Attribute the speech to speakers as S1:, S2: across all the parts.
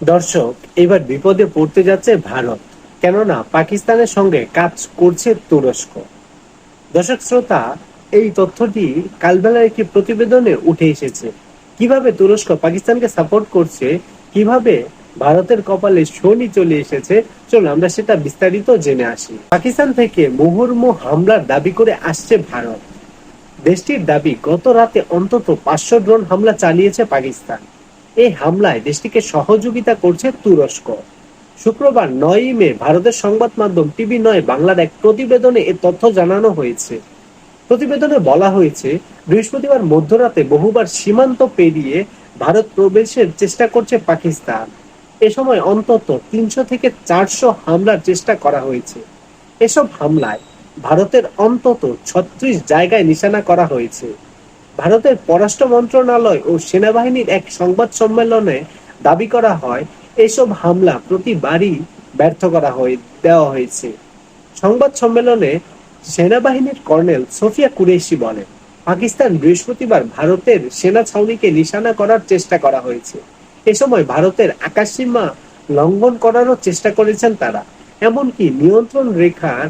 S1: দর্শক, এবার বিপদে পড়তে যাচ্ছে ভারত, কেননা পাকিস্তানের সঙ্গে কাজ করছে তুরস্ক। দর্শক, শ্রোতা, এই তথ্যটি কালবেলার একটি প্রতিবেদনে উঠে এসেছে। কীভাবে তুরস্ক পাকিস্তানকে সাপোর্ট করছে, কীভাবে ভারতের কপালে শনি চলে এসেছে চলো আমরা সেটা বিস্তারিত জেনে আসি। পাকিস্তান থেকে মুহুর্মু হামলার দাবি করে আসছে ভারত। দেশটির দাবি, গত রাতে অন্তত পাঁচশো ড্রোন হামলা চালিয়েছে পাকিস্তান। এই হামলায় দেশটিকে সহযোগিতা করছে তুরস্ক। শুক্রবার নয়ই মে ভারতের সংবাদ মাধ্যম টিভি নয় বাংলার এক প্রতিবেদনে এ তথ্য জানানো হয়েছে। প্রতিবেদনে বলা হয়েছে, বৃহস্পতিবার মধ্যরাতে বহুবার সীমান্ত পেরিয়ে ভারত প্রবেশের চেষ্টা করছে পাকিস্তান। এ সময় অন্তত তিনশো থেকে চারশো হামলার চেষ্টা করা হয়েছে। এসব হামলায় ভারতের অন্তত ছত্রিশ জায়গায় নিশানা করা হয়েছে। ভারতের পররাষ্ট্র মন্ত্রণালয় ও সেনাবাহিনীর এক সংবাদ সম্মেলনে দাবি করা হয়, এসব হামলা প্রতিবারই ব্যর্থ করা হয়ে, দেওয়া হয়েছে। সংবাদ সম্মেলনে সেনাবাহিনীর কর্নেল সোফিয়া কুরেশি বলেন, পাকিস্তান বৃহস্পতিবার ভারতের সেনা ছাউনিকে নিশানা করার চেষ্টা করা হয়েছে। এ সময় ভারতের আকাশসীমা লঙ্ঘন করারও চেষ্টা করেছেন তারা। এমনকি নিয়ন্ত্রণ রেখার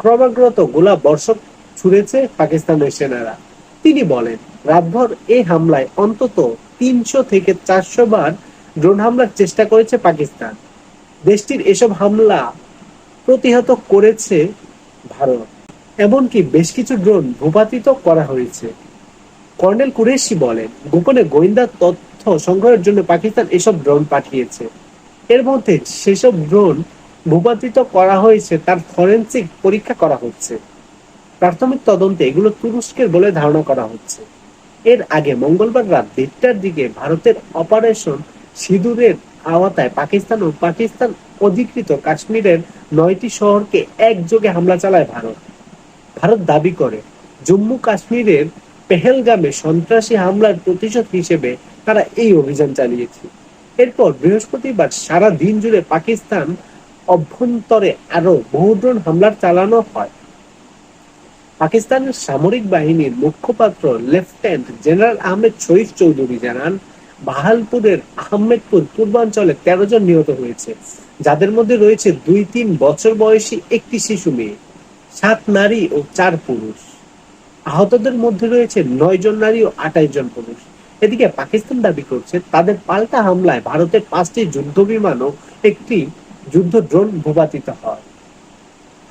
S1: ক্রমাগত গোলা বর্ষক ছুড়েছে পাকিস্তানের সেনারা। তিনি বলেন রাতভর এই হামলায় অন্তত তিনশো থেকে চারশো বার ড্রোন হামলার চেষ্টা করেছে পাকিস্তান। দেশটির এসব হামলা প্রতিহত করেছে ভারত। এমনকি বেশ কিছু ড্রোন ভূপাতিত করা হয়েছে। কর্নেল কুরেশি বলেন, গোপনে গোয়েন্দা তথ্য সংগ্রহের জন্য পাকিস্তান এসব ড্রোন পাঠিয়েছে। এর মধ্যে সেসব ড্রোন ভূপাতিত করা হয়েছে, তার ফরেন্সিক পরীক্ষা করা হচ্ছে। প্রাথমিক তদন্তে এগুলো তুরস্কের বলে ধারণা করা হচ্ছে। এর আগে মঙ্গলবার রাত দেড়টার দিকে ভারতের অপারেশন সিঁদুরের আওতায় পাকিস্তান ও পাকিস্তান অধিকৃত কাশ্মীরের নয়টি শহরকে একযোগে হামলা চালায় ভারত। ভারত দাবি করে, জম্মু কাশ্মীরের পেহেলগামে সন্ত্রাসী হামলার প্রতিশোধ হিসেবে তারা এই অভিযান চালিয়েছে। এরপর বৃহস্পতিবার সারা দিন জুড়ে পাকিস্তান অভ্যন্তরে আরও বহু ড্রোন হামলার চালানো হয়। পাকিস্তানের সামরিক বাহিনীর মুখপাত্র লেফটেন্যান্ট জেনারেল আহমেদ শরীফ চৌধুরী জানান, বাহালপুরের আহমেদপুর পূর্বাঞ্চলে তেরো জন নিহত হয়েছে, যাদের মধ্যে রয়েছে দুই তিন বছর বয়সী একটি শিশু মেয়ে, সাত নারী ও চার পুরুষ। আহতদের মধ্যে রয়েছে নয় জন নারী ও আঠাইশ জন পুরুষ। এদিকে পাকিস্তান দাবি করছে, তাদের পাল্টা হামলায় ভারতের পাঁচটি যুদ্ধ বিমান ও একটি যুদ্ধ ড্রোন ভূপাতিত হয়।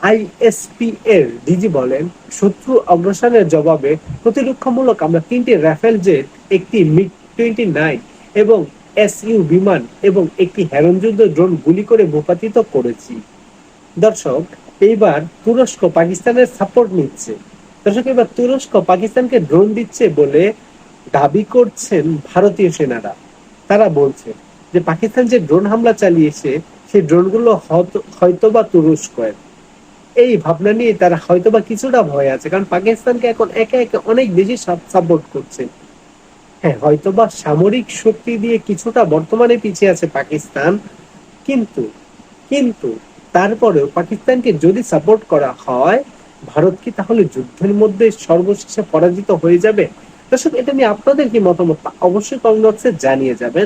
S1: আইএসপি এর ডিজি বলেন, শত্রু অগ্রসরের জবাবে প্রতিরক্ষামূলক আমরা তিনটি রাফেল জেট, একটি মিগ টোয়েন্টি নাইন এবং এসইউ বিমান এবং একটি হেরন যুদ্ধ ড্রোন গুলি করে ভূপাতিত করেছি। দর্শক, এইবার তুরস্ক পাকিস্তানের সাপোর্ট নিচ্ছে। দর্শক এবার তুরস্ক পাকিস্তানকে ড্রোন দিচ্ছে বলে দাবি করছেন ভারতীয় সেনারা। তারা বলছে যে, পাকিস্তান যে ড্রোন হামলা চালিয়েছে, সেই ড্রোনগুলো হয়তোবা তুরস্কের। এই ভাবনা নিয়ে তারা হয়তোবা কিছুটা ভয় আছে, কারণ পাকিস্তানকে এখন একে একে অনেক বেশি সাপোর্ট করছে। হ্যাঁ হয়তোবা সামরিক শক্তি দিয়ে কিছুটা বর্তমানে পিছিয়ে আছে পাকিস্তান, কিন্তু কিন্তু তারপরেও পাকিস্তানকে যদি সাপোর্ট করা হয়, ভারত কি তাহলে যুদ্ধের মধ্যে সর্বশেষে পরাজিত হয়ে যাবে? দর্শক, এটা নিয়ে আপনাদের কি মতামত? অবশ্যই কমেন্ট বক্সে জানিয়ে যাবেন।